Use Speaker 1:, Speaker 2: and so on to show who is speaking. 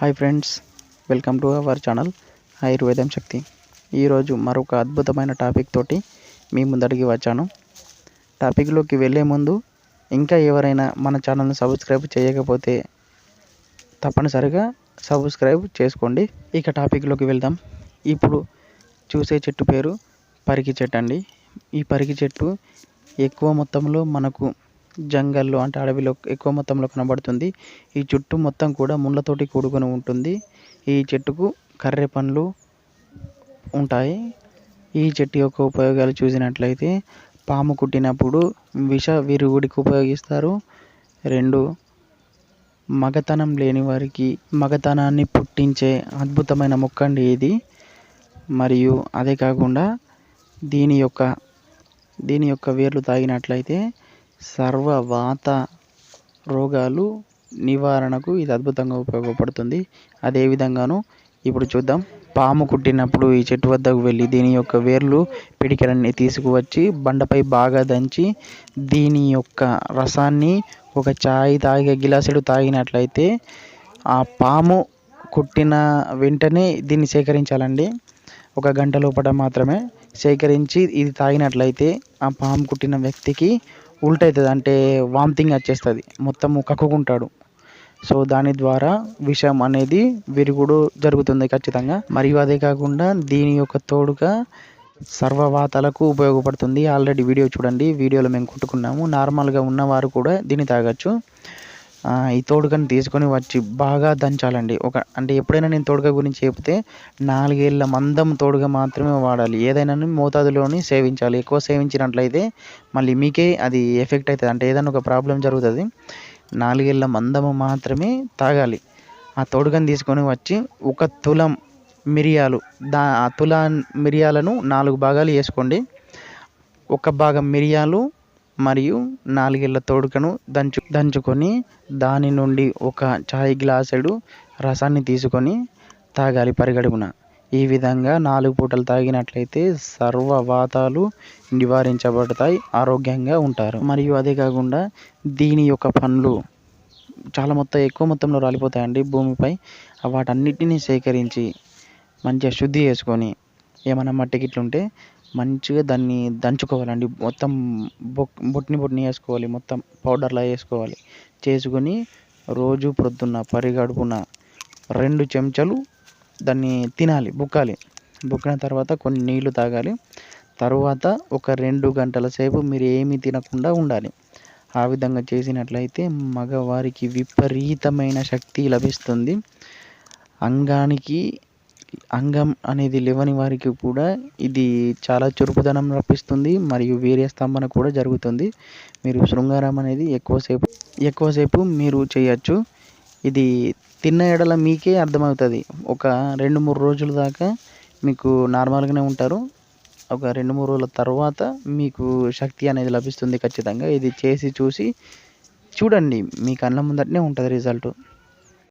Speaker 1: Hi friends welcome to our channel Ayurvedam Shakti. ఈరోజు మరొక అద్భుతమైన టాపిక్ తోటి మీ ముందడికి వచ్చాను టాపిక్లోకి వెళ్ళే ముందు ఇంకా ఎవరైనా మన ఛానల్ని సబ్స్క్రైబ్ చేయకపోతే తప్పనిసరిగా సబ్స్క్రైబ్ చేసుకోండి. ఇక టాపిక్లోకి వెళ్దాం. ఇప్పుడు చూసే చెట్టు పేరు పరికి చెట్టు అండి. ఈ పరికి చెట్టు ఎక్కువ మొత్తంలో మనకు జంగల్లో అంటే అడవిలో ఎక్కువ మొత్తంలో కనబడుతుంది. ఈ చుట్టూ మొత్తం కూడా ముళ్ళతోటి కూడుకొని ఉంటుంది. ఈ చెట్టుకు కర్రె పండ్లు ఉంటాయి. ఈ చెట్టు యొక్క ఉపయోగాలు చూసినట్లయితే పాము కుట్టినప్పుడు విష విరుగుడికి ఉపయోగిస్తారు. రెండు మగతనం లేని వారికి మగతనాన్ని పుట్టించే అద్భుతమైన మొక్క అండి ఇది. మరియు అదే కాకుండా దీని యొక్క దీని యొక్క వేర్లు తాగినట్లయితే సర్వవాత రోగాలు నివారణకు ఇది అద్భుతంగా ఉపయోగపడుతుంది. అదేవిధంగాను ఇప్పుడు చూద్దాం. పాము కుట్టినప్పుడు ఈ చెట్టు వద్దకు వెళ్ళి దీని యొక్క వేర్లు పిడికెలన్నీ తీసుకువచ్చి బండపై బాగా దంచి దీని యొక్క రసాన్ని ఒక చాయ్ తాగే గిలాసుడు తాగినట్లయితే ఆ పాము కుట్టిన వెంటనే దీన్ని సేకరించాలండి. ఒక గంట లోపల మాత్రమే సేకరించి ఇది తాగినట్లయితే ఆ పాము కుట్టిన వ్యక్తికి ఉల్ట్ అవుతుంది అంటే వామిటింగ్ వచ్చేస్తుంది. మొత్తము కక్కుకుంటాడు. సో దాని ద్వారా విషం అనేది విరుగుడు జరుగుతుంది ఖచ్చితంగా. మరియు అదే కాకుండా దీని యొక్క తోడుగా సర్వవాతాలకు ఉపయోగపడుతుంది. ఆల్రెడీ వీడియో చూడండి. వీడియోలో మేము కొట్టుకున్నాము. నార్మల్గా ఉన్నవారు కూడా దీన్ని తాగొచ్చు. ఈ తోడుకని తీసుకొని వచ్చి బాగా దంచాలండి. ఒక అంటే ఎప్పుడైనా నేను తోడుక గురించి చెప్తే నాలుగేళ్ళ మందం తోడుగా మాత్రమే వాడాలి. ఏదైనా మోతాదులోని సేవించాలి. ఎక్కువ సేవించినట్లయితే మళ్ళీ మీకే అది ఎఫెక్ట్ అవుతుంది అంటే ఏదైనా ఒక ప్రాబ్లం జరుగుతుంది నాలుగేళ్ళ మందము మాత్రమే తాగాలి. ఆ తోడుకని తీసుకొని వచ్చి ఒక తులం మిరియాలు దా ఆ తులా మిరియాలను నాలుగు భాగాలు వేసుకోండి. ఒక భాగం మిరియాలు మరియు నాలుగేళ్ళ తోడుకను దంచు దంచుకొని దాని నుండి ఒక చాయ్ గ్లాసుడు రసాన్ని తీసుకొని తాగాలి పరిగడుపున. ఈ విధంగా నాలుగు పూటలు తాగినట్లయితే సర్వవాతాలు నివారించబడతాయి ఆరోగ్యంగా ఉంటారు. మరియు అదే కాకుండా దీని యొక్క పండ్లు చాలా మొత్తం ఎక్కువ మొత్తంలో రాలిపోతాయండి భూమిపై. వాటన్నిటిని సేకరించి మంచిగా శుద్ధి చేసుకొని ఏమైనా మట్టి గిట్ల ఉంటే మంచిగా దాన్ని దంచుకోవాలండి. మొత్తం బొక్ బొట్ని బొట్ని వేసుకోవాలి. మొత్తం పౌడర్లా వేసుకోవాలి. చేసుకొని రోజు ప్రొద్దున్న పరిగడుపున రెండు చెంచాలు దాన్ని తినాలి బుక్కాలి. బుక్కిన తర్వాత కొన్ని నీళ్ళు తాగాలి. తర్వాత ఒక రెండు గంటల సేపు మీరు ఏమీ తినకుండా ఉండాలి. ఆ విధంగా చేసినట్లయితే మగవారికి విపరీతమైన శక్తి లభిస్తుంది. అంగానికి అంగం అనేది లేవని వారికి కూడా ఇది చాలా చురుకుదనం రప్పిస్తుంది మరియు వీర్య స్తంభన కూడా జరుగుతుంది. మీరు శృంగారం అనేది ఎక్కువసేపు ఎక్కువసేపు మీరు చేయొచ్చు. ఇది తిన్న ఎడల మీకే అర్థమవుతుంది. ఒక రెండు మూడు రోజుల దాకా మీకు నార్మల్గానే ఉంటారు. ఒక రెండు మూడు రోజుల తర్వాత మీకు శక్తి అనేది లభిస్తుంది ఖచ్చితంగా. ఇది చేసి చూసి చూడండి. మీ కళ్ళ ముందటనే ఉంటుంది రిజల్ట్.